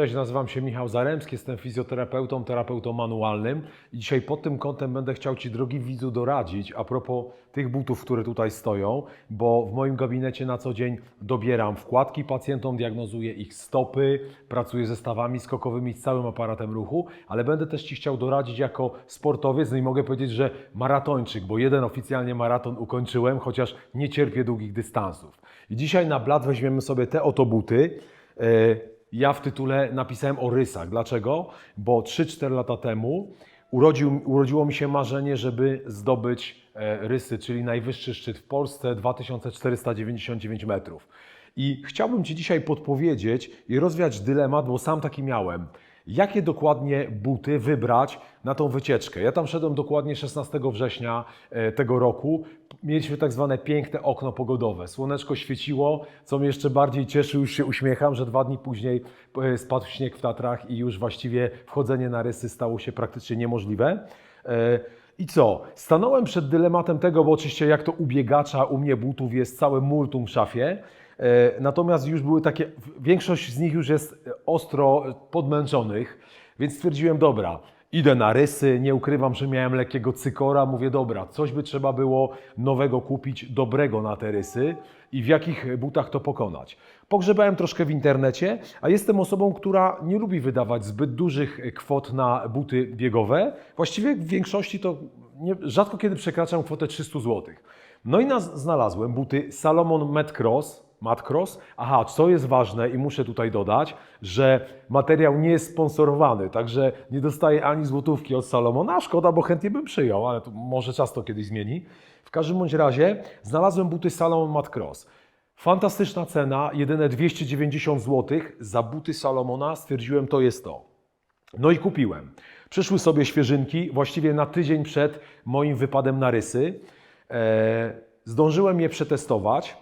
Cześć, nazywam się Michał Zaremski, jestem fizjoterapeutą, terapeutą manualnym i dzisiaj pod tym kątem będę chciał Ci, drogi widzu, doradzić a propos tych butów, które tutaj stoją, bo w moim gabinecie na co dzień dobieram wkładki pacjentom, diagnozuję ich stopy, pracuję ze stawami skokowymi, z całym aparatem ruchu, ale będę też Ci chciał doradzić jako sportowiec, no i mogę powiedzieć, że maratończyk, bo jeden oficjalnie maraton ukończyłem, chociaż nie cierpię długich dystansów. I dzisiaj na blat weźmiemy sobie te oto buty. E, ja w tytule napisałem o rysach. Dlaczego? Bo 3-4 lata temu urodził, urodziło mi się marzenie, żeby zdobyć e, rysy, czyli najwyższy szczyt w Polsce 2499 metrów. I chciałbym Ci dzisiaj podpowiedzieć i rozwiać dylemat, bo sam taki miałem. Jakie dokładnie buty wybrać na tą wycieczkę? Ja tam szedłem dokładnie 16 września e, tego roku. Mieliśmy tak zwane piękne okno pogodowe. Słoneczko świeciło, co mnie jeszcze bardziej cieszy, już się uśmiecham, że dwa dni później e, spadł śnieg w Tatrach i już właściwie wchodzenie na rysy stało się praktycznie niemożliwe. E, I co? Stanąłem przed dylematem tego, bo oczywiście jak to u biegacza, u mnie butów jest całe multum w szafie. E, Natomiast już były takie, większość z nich już jest ostro podmęczonych, więc stwierdziłem, dobra, idę na rysy, nie ukrywam, że miałem lekkiego cykora, mówię, dobra, coś by trzeba było nowego kupić, dobrego na te rysy i w jakich butach to pokonać. Pogrzebałem troszkę w internecie, a jestem osobą, która nie lubi wydawać zbyt dużych kwot na buty biegowe. Właściwie w większości to nie, rzadko kiedy przekraczam kwotę 300 zł. No i znalazłem buty Salomon Metcross, Matcross. Aha, co jest ważne i muszę tutaj dodać, że materiał nie jest sponsorowany, także nie dostaję ani złotówki od Salomona, szkoda, bo chętnie bym przyjął, ale to może czas to kiedyś zmieni. W każdym bądź razie znalazłem buty Salomon Matcross. Fantastyczna cena, jedyne 290 zł za buty Salomona, stwierdziłem to jest to. No i kupiłem. Przyszły sobie świeżynki, właściwie na tydzień przed moim wypadem na rysy. E, zdążyłem je przetestować.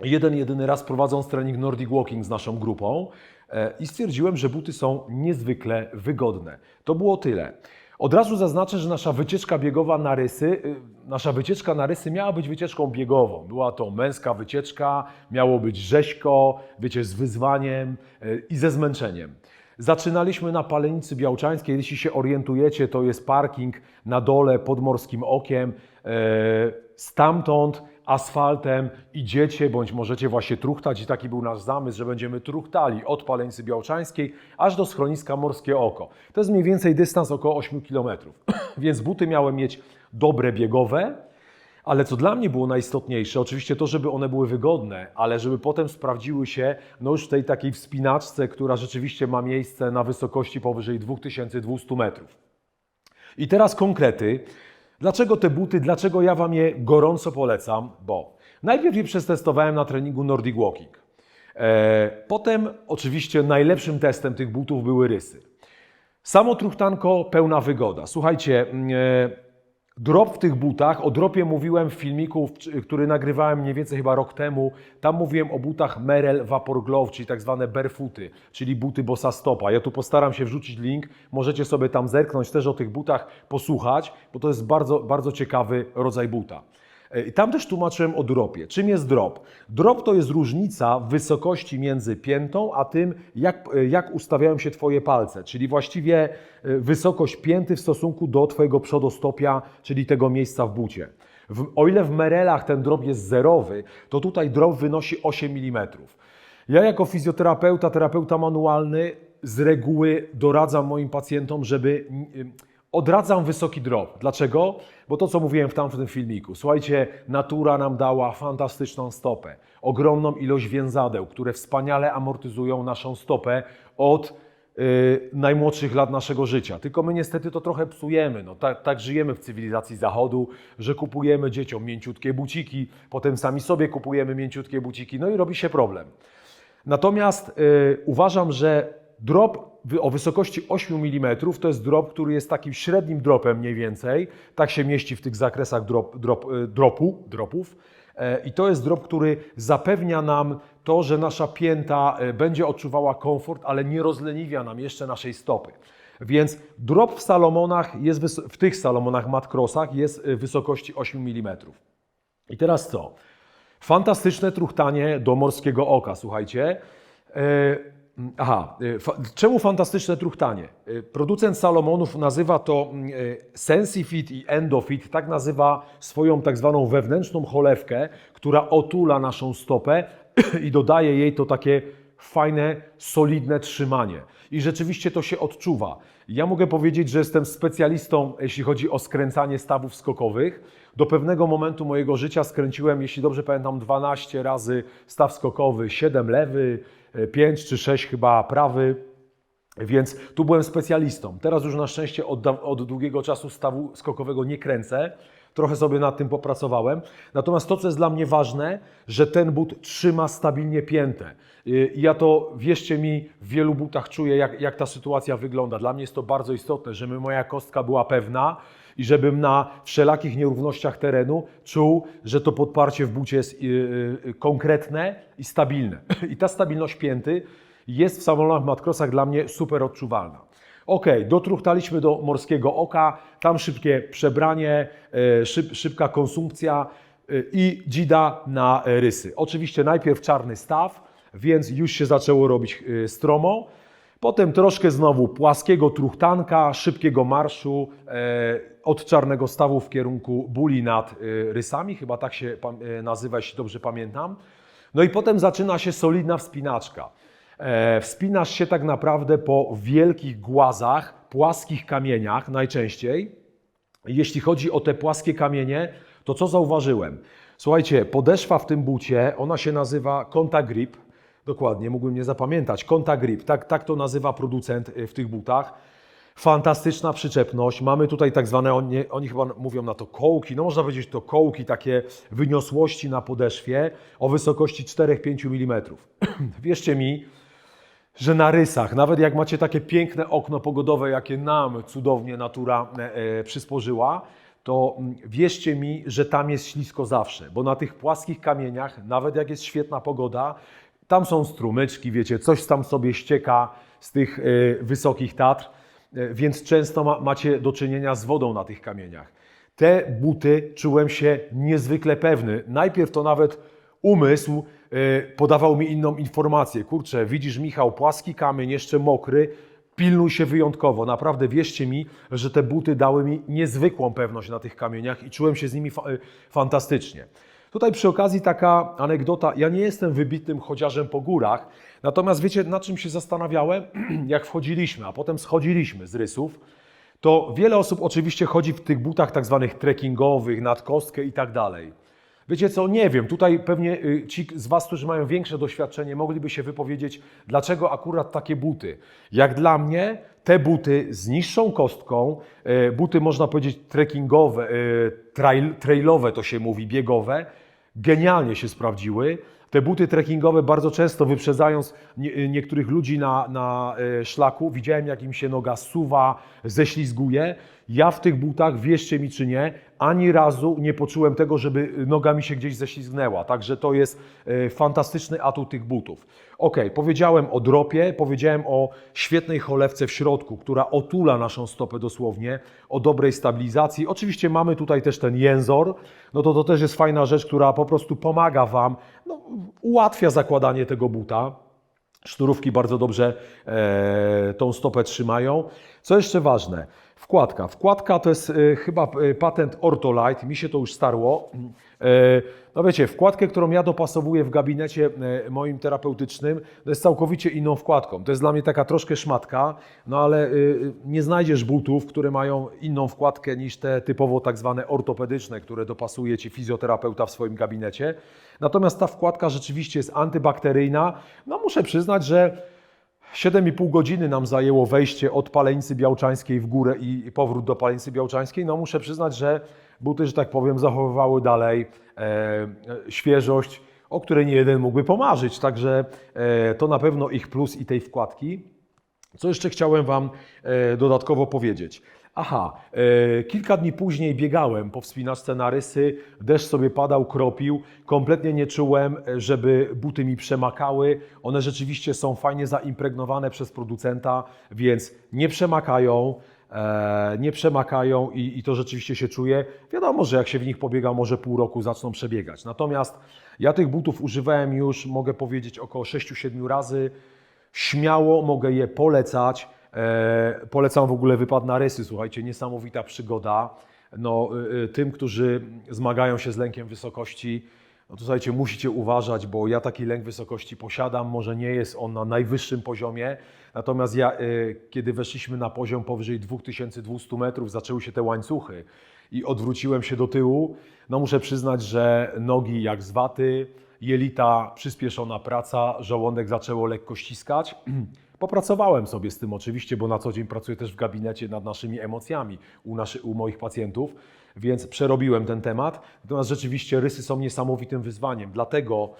Jeden, jedyny raz prowadząc trening Nordic Walking z naszą grupą e, i stwierdziłem, że buty są niezwykle wygodne. To było tyle. Od razu zaznaczę, że nasza wycieczka biegowa na rysy, y, nasza wycieczka na rysy miała być wycieczką biegową. Była to męska wycieczka, miało być rzeźko, wiecie, z wyzwaniem y, i ze zmęczeniem. Zaczynaliśmy na Palenicy Białczańskiej. Jeśli się orientujecie, to jest parking na dole pod Morskim Okiem. E, Stamtąd asfaltem idziecie, bądź możecie właśnie truchtać i taki był nasz zamysł, że będziemy truchtali od Palenicy Białczańskiej aż do schroniska Morskie Oko. To jest mniej więcej dystans około 8 km. Więc buty miałem mieć dobre biegowe, ale co dla mnie było najistotniejsze, oczywiście to, żeby one były wygodne, ale żeby potem sprawdziły się no już w tej takiej wspinaczce, która rzeczywiście ma miejsce na wysokości powyżej 2200 metrów. I teraz konkrety. Dlaczego te buty, dlaczego ja Wam je gorąco polecam? Bo najpierw je przetestowałem na treningu Nordic Walking. E, potem oczywiście najlepszym testem tych butów były rysy. Samo truchtanko, pełna wygoda. Słuchajcie, mm, e, Drop w tych butach, o dropie mówiłem w filmiku, który nagrywałem mniej więcej chyba rok temu. Tam mówiłem o butach Merrell Vapor Glove, czyli tak zwane barefooty, czyli buty bossa stopa. Ja tu postaram się wrzucić link, możecie sobie tam zerknąć, też o tych butach posłuchać, bo to jest bardzo, bardzo ciekawy rodzaj buta. I tam też tłumaczyłem o dropie. Czym jest drop? Drop to jest różnica wysokości między piętą, a tym, jak, jak ustawiają się Twoje palce, czyli właściwie e, wysokość pięty w stosunku do Twojego przodostopia, czyli tego miejsca w bucie. W, o ile w merelach ten drop jest zerowy, to tutaj drop wynosi 8 mm. Ja jako fizjoterapeuta, terapeuta manualny z reguły doradzam moim pacjentom, żeby mm, Odradzam wysoki drop. Dlaczego? Bo to, co mówiłem w tamtym filmiku. Słuchajcie, natura nam dała fantastyczną stopę. Ogromną ilość więzadeł, które wspaniale amortyzują naszą stopę od y, najmłodszych lat naszego życia. Tylko my niestety to trochę psujemy. No, tak, tak żyjemy w cywilizacji zachodu, że kupujemy dzieciom mięciutkie buciki, potem sami sobie kupujemy mięciutkie buciki, no i robi się problem. Natomiast y, uważam, że drop o wysokości 8 mm to jest drop, który jest takim średnim dropem mniej więcej. Tak się mieści w tych zakresach drop, drop, y, dropu, dropów. E, I to jest drop, który zapewnia nam to, że nasza pięta e, będzie odczuwała komfort, ale nie rozleniwia nam jeszcze naszej stopy. Więc drop w Salomonach jest w tych Salomonach Matcrossach jest wysokości 8 mm. I teraz co? Fantastyczne truchtanie do morskiego oka, słuchajcie. E, Aha, y, czemu fantastyczne truchtanie? Y, Producent Salomonów nazywa to mm, y, SensiFit i EndoFit, tak nazywa swoją tak zwaną wewnętrzną cholewkę, która otula naszą stopę i dodaje jej to takie fajne, solidne trzymanie. I rzeczywiście to się odczuwa. Ja mogę powiedzieć, że jestem specjalistą, jeśli chodzi o skręcanie stawów skokowych. Do pewnego momentu mojego życia skręciłem, jeśli dobrze pamiętam, 12 razy staw skokowy, 7 lewy, 5 czy 6 chyba prawy. Więc tu byłem specjalistą. Teraz już na szczęście od, od długiego czasu stawu skokowego nie kręcę. Trochę sobie nad tym popracowałem. Natomiast to, co jest dla mnie ważne, że ten but trzyma stabilnie piętę. Y, ja to, wierzcie mi, w wielu butach czuję, jak, jak ta sytuacja wygląda. Dla mnie jest to bardzo istotne, żeby moja kostka była pewna i żebym na wszelakich nierównościach terenu czuł, że to podparcie w bucie jest y, y, konkretne i stabilne. I ta stabilność pięty jest w samolotach Matkrosach dla mnie super odczuwalna. Ok, dotruchtaliśmy do morskiego oka, tam szybkie przebranie, e, szyb, szybka konsumpcja e, i dzida na e, rysy. Oczywiście najpierw czarny staw, więc już się zaczęło robić stromo. Potem troszkę znowu płaskiego truchtanka, szybkiego marszu od czarnego stawu w kierunku buli nad rysami, chyba tak się nazywa, jeśli dobrze pamiętam. No i potem zaczyna się solidna wspinaczka. E, wspinasz się tak naprawdę po wielkich głazach, płaskich kamieniach najczęściej. Jeśli chodzi o te płaskie kamienie, to co zauważyłem? Słuchajcie, podeszwa w tym bucie, ona się nazywa Conta Grip. Dokładnie, mógłbym nie zapamiętać. Conta Grip, tak, tak to nazywa producent y, w tych butach. Fantastyczna przyczepność. Mamy tutaj tak zwane, oni, oni chyba mówią na to kołki, no można powiedzieć to kołki, takie wyniosłości na podeszwie o wysokości 4-5 mm. Wierzcie mi, że na rysach, nawet jak macie takie piękne okno pogodowe, jakie nam cudownie natura e, e, przysporzyła, to mm, wierzcie mi, że tam jest ślisko zawsze, bo na tych płaskich kamieniach, nawet jak jest świetna pogoda, tam są strumyczki, wiecie, coś tam sobie ścieka z tych e, wysokich Tatr, więc często ma, macie do czynienia z wodą na tych kamieniach. Te buty czułem się niezwykle pewny. Najpierw to nawet umysł podawał mi inną informację. Kurczę, widzisz Michał, płaski kamień, jeszcze mokry, pilnuj się wyjątkowo. Naprawdę wierzcie mi, że te buty dały mi niezwykłą pewność na tych kamieniach i czułem się z nimi fa- e, fantastycznie. Tutaj przy okazji taka anegdota. Ja nie jestem wybitnym chodziarzem po górach, natomiast wiecie, na czym się zastanawiałem, jak wchodziliśmy, a potem schodziliśmy z rysów, to wiele osób oczywiście chodzi w tych butach tak zwanych trekkingowych, nad kostkę i tak dalej. Wiecie co, nie wiem, tutaj pewnie y, ci z Was, którzy mają większe doświadczenie, mogliby się wypowiedzieć, dlaczego akurat takie buty. Jak dla mnie, te buty z niższą kostką, e, buty można powiedzieć trekkingowe, e, trail, trailowe to się mówi, biegowe, genialnie się sprawdziły. Te buty trekkingowe bardzo często wyprzedzając nie, niektórych ludzi na, na e, szlaku, widziałem jak im się noga suwa, ześlizguje. Ja w tych butach, wierzcie mi czy nie, ani razu nie poczułem tego, żeby noga mi się gdzieś ześlizgnęła. Także to jest e, fantastyczny atut tych butów. Ok, powiedziałem o dropie, powiedziałem o świetnej cholewce w środku, która otula naszą stopę dosłownie, o dobrej stabilizacji. Oczywiście mamy tutaj też ten jęzor, no to to też jest fajna rzecz, która po prostu pomaga Wam, no, ułatwia zakładanie tego buta. Sznurówki bardzo dobrze e, tą stopę trzymają. Co jeszcze ważne? Wkładka. Wkładka to jest e, chyba e, patent Ortolite, mi się to już starło. E, no wiecie, wkładkę, którą ja dopasowuję w gabinecie moim terapeutycznym, to jest całkowicie inną wkładką. To jest dla mnie taka troszkę szmatka, no ale nie znajdziesz butów, które mają inną wkładkę niż te typowo tak zwane ortopedyczne, które dopasuje Ci fizjoterapeuta w swoim gabinecie. Natomiast ta wkładka rzeczywiście jest antybakteryjna. No muszę przyznać, że 7,5 godziny nam zajęło wejście od Palenicy Białczańskiej w górę i powrót do Palenicy Białczańskiej. No muszę przyznać, że buty, że tak powiem, zachowywały dalej e, świeżość, o której nie jeden mógłby pomarzyć. Także e, to na pewno ich plus i tej wkładki. Co jeszcze chciałem Wam e, dodatkowo powiedzieć? Aha, e, kilka dni później biegałem po wspinaczce na rysy, deszcz sobie padał, kropił, kompletnie nie czułem, e, żeby buty mi przemakały. One rzeczywiście są fajnie zaimpregnowane przez producenta, więc nie przemakają, nie przemakają i, i to rzeczywiście się czuje. Wiadomo, że jak się w nich pobiega, może pół roku zaczną przebiegać. Natomiast ja tych butów używałem już, mogę powiedzieć, około 6-7 razy. Śmiało mogę je polecać. E, polecam w ogóle wypad na rysy. Słuchajcie, niesamowita przygoda. No, y, y, tym, którzy zmagają się z lękiem wysokości, no to słuchajcie, musicie uważać, bo ja taki lęk wysokości posiadam. Może nie jest on na najwyższym poziomie, natomiast ja, y, kiedy weszliśmy na poziom powyżej 2200 metrów, zaczęły się te łańcuchy i odwróciłem się do tyłu, no muszę przyznać, że nogi jak z waty, jelita, przyspieszona praca, żołądek zaczęło lekko ściskać. Popracowałem sobie z tym oczywiście, bo na co dzień pracuję też w gabinecie nad naszymi emocjami u, naszy, u moich pacjentów, więc przerobiłem ten temat. Natomiast rzeczywiście rysy są niesamowitym wyzwaniem. Dlatego,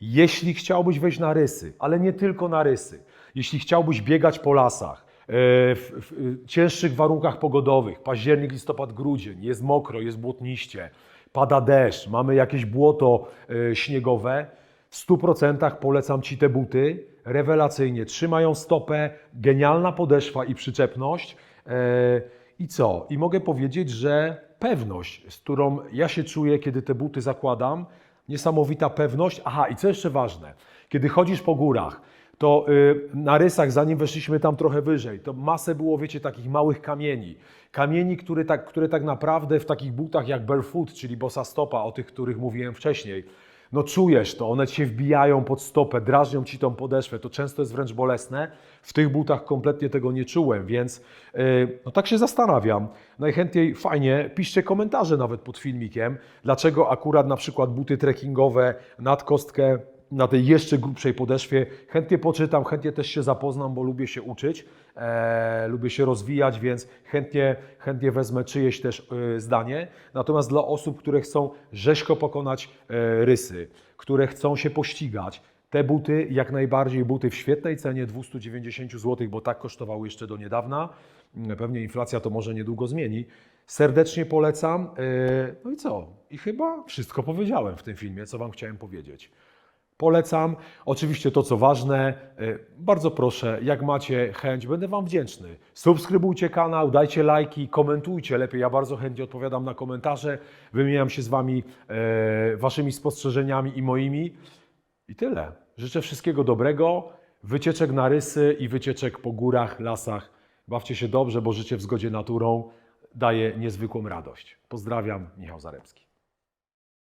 jeśli chciałbyś wejść na rysy, ale nie tylko na rysy, jeśli chciałbyś biegać po lasach, e, w, w cięższych warunkach pogodowych, październik, listopad, grudzień, jest mokro, jest błotniście, pada deszcz, mamy jakieś błoto e, śniegowe, w 100% polecam Ci te buty. Rewelacyjnie trzymają stopę, genialna podeszwa i przyczepność. E, I co? I mogę powiedzieć, że pewność, z którą ja się czuję, kiedy te buty zakładam, niesamowita pewność. Aha, i co jeszcze ważne, kiedy chodzisz po górach, to y, na rysach, zanim weszliśmy tam trochę wyżej, to masę było, wiecie, takich małych kamieni. Kamieni, które tak, które tak naprawdę w takich butach jak barefoot, czyli bosa stopa, o tych, których mówiłem wcześniej, no czujesz to, one ci się wbijają pod stopę, drażnią ci tą podeszwę, to często jest wręcz bolesne. W tych butach kompletnie tego nie czułem, więc yy, no tak się zastanawiam. Najchętniej fajnie, piszcie komentarze nawet pod filmikiem, dlaczego akurat na przykład buty trekkingowe nad kostkę na tej jeszcze grubszej podeszwie. Chętnie poczytam, chętnie też się zapoznam, bo lubię się uczyć, e, lubię się rozwijać, więc chętnie, chętnie wezmę czyjeś też e, zdanie. Natomiast dla osób, które chcą rzeźko pokonać e, rysy, które chcą się pościgać, te buty, jak najbardziej buty w świetnej cenie 290 zł, bo tak kosztowały jeszcze do niedawna. Pewnie inflacja to może niedługo zmieni. Serdecznie polecam. E, No i co? I chyba wszystko powiedziałem w tym filmie, co Wam chciałem powiedzieć. Polecam. Oczywiście to, co ważne, y, bardzo proszę, jak macie chęć, będę Wam wdzięczny. Subskrybujcie kanał, dajcie lajki, komentujcie lepiej. Ja bardzo chętnie odpowiadam na komentarze, wymieniam się z Wami e, Waszymi spostrzeżeniami i moimi. I tyle. Życzę wszystkiego dobrego, wycieczek na rysy i wycieczek po górach, lasach. Bawcie się dobrze, bo życie w zgodzie naturą daje niezwykłą radość. Pozdrawiam, Michał Zaremski.